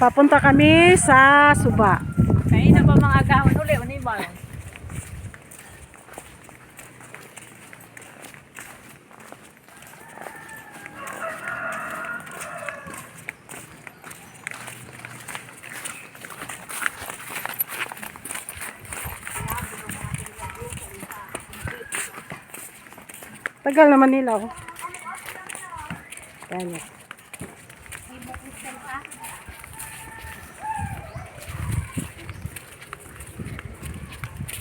Papunta kami sa Suba. Kaya na ba mga gahon uli? Ano ba? Tagal naman nila oh. Yan.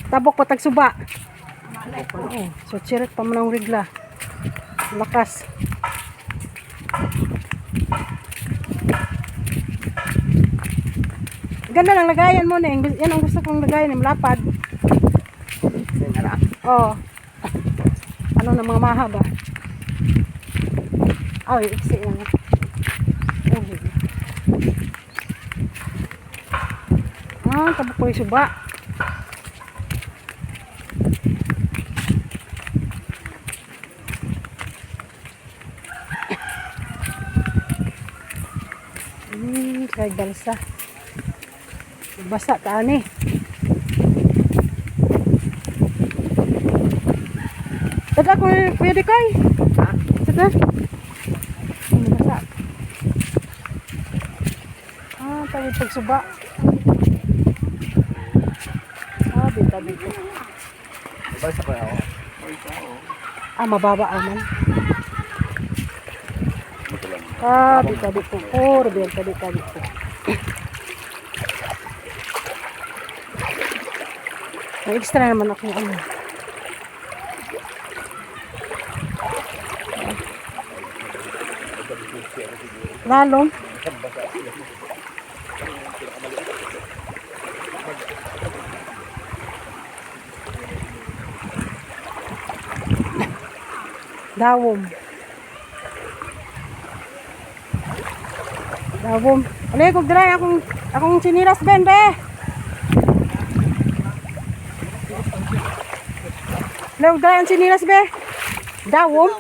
Tabok pa tag suba. Oh, so chirit pa man rigla. Lakas. Ganda ng lagayan mo na. Yan ang gusto kong lagayan. Yung lapad. Oh. Ano na mga mahaba? Ay, iksi lang. Oh. Ah, tabok ko yung suba. Kay balsa. Basa ka ani. Tata ko pwede kay. Ha? Tata. Basa. Ah, tawid pagsuba. Ah, bita bita. Basta pa ako. Ah, mababa aman. Bita. Oh, bita bita bita. May extra naman ako ano. Lalong. Dawom. Dawom. Ano kog dry akong akong sinilas ben be. Lew dry ang sinilas be. Dawom.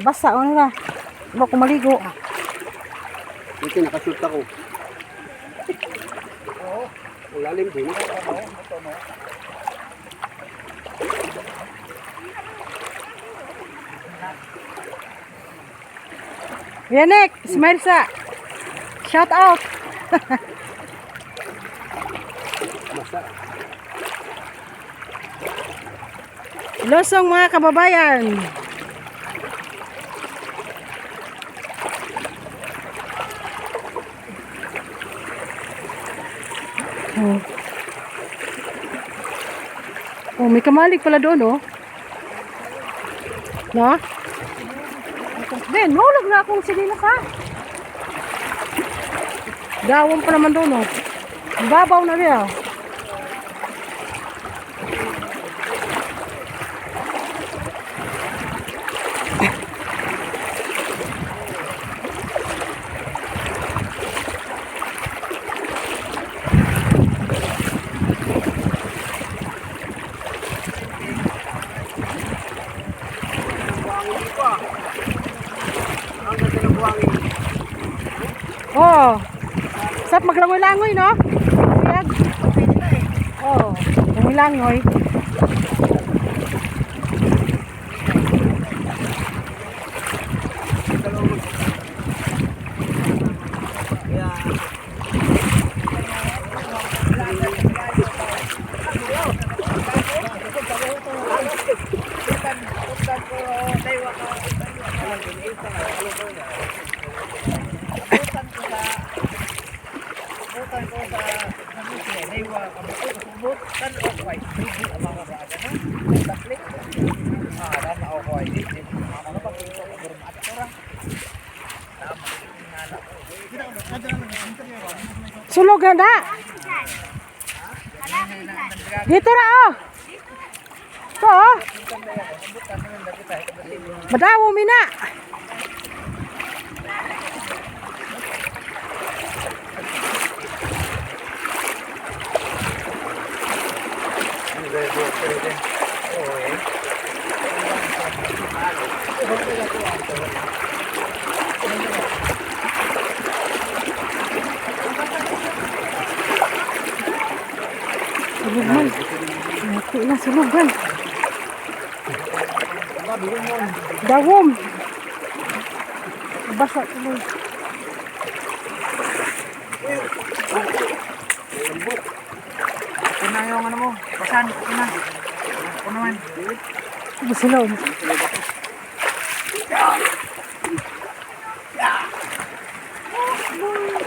Basa ano na. Ba ko maligo. Dito nakashoot ako. Oo. Lalim din. Yanek, smile sa. Shout out. Losong mga kababayan. Oh. Oh, may kamalig pala doon, oh. No? Ben, mahulog na akong sinilas, ha? Dawon pa naman doon, oh. Babaw na rin, oh. Oh. Sap maglangoy-langoy, no? Kuyag. Oh, langoy-langoy. Sulog na da. Dito na, oh. Ito, oh. Madawo, mina. pwede. Oo eh. Sulugan. Mati na sulugan. Dawom. Basa tuloy. Thank you na yung ano mo. Basan, ito na. Ito naman. Basilaw. Yeah. Yeah. Oh, boy.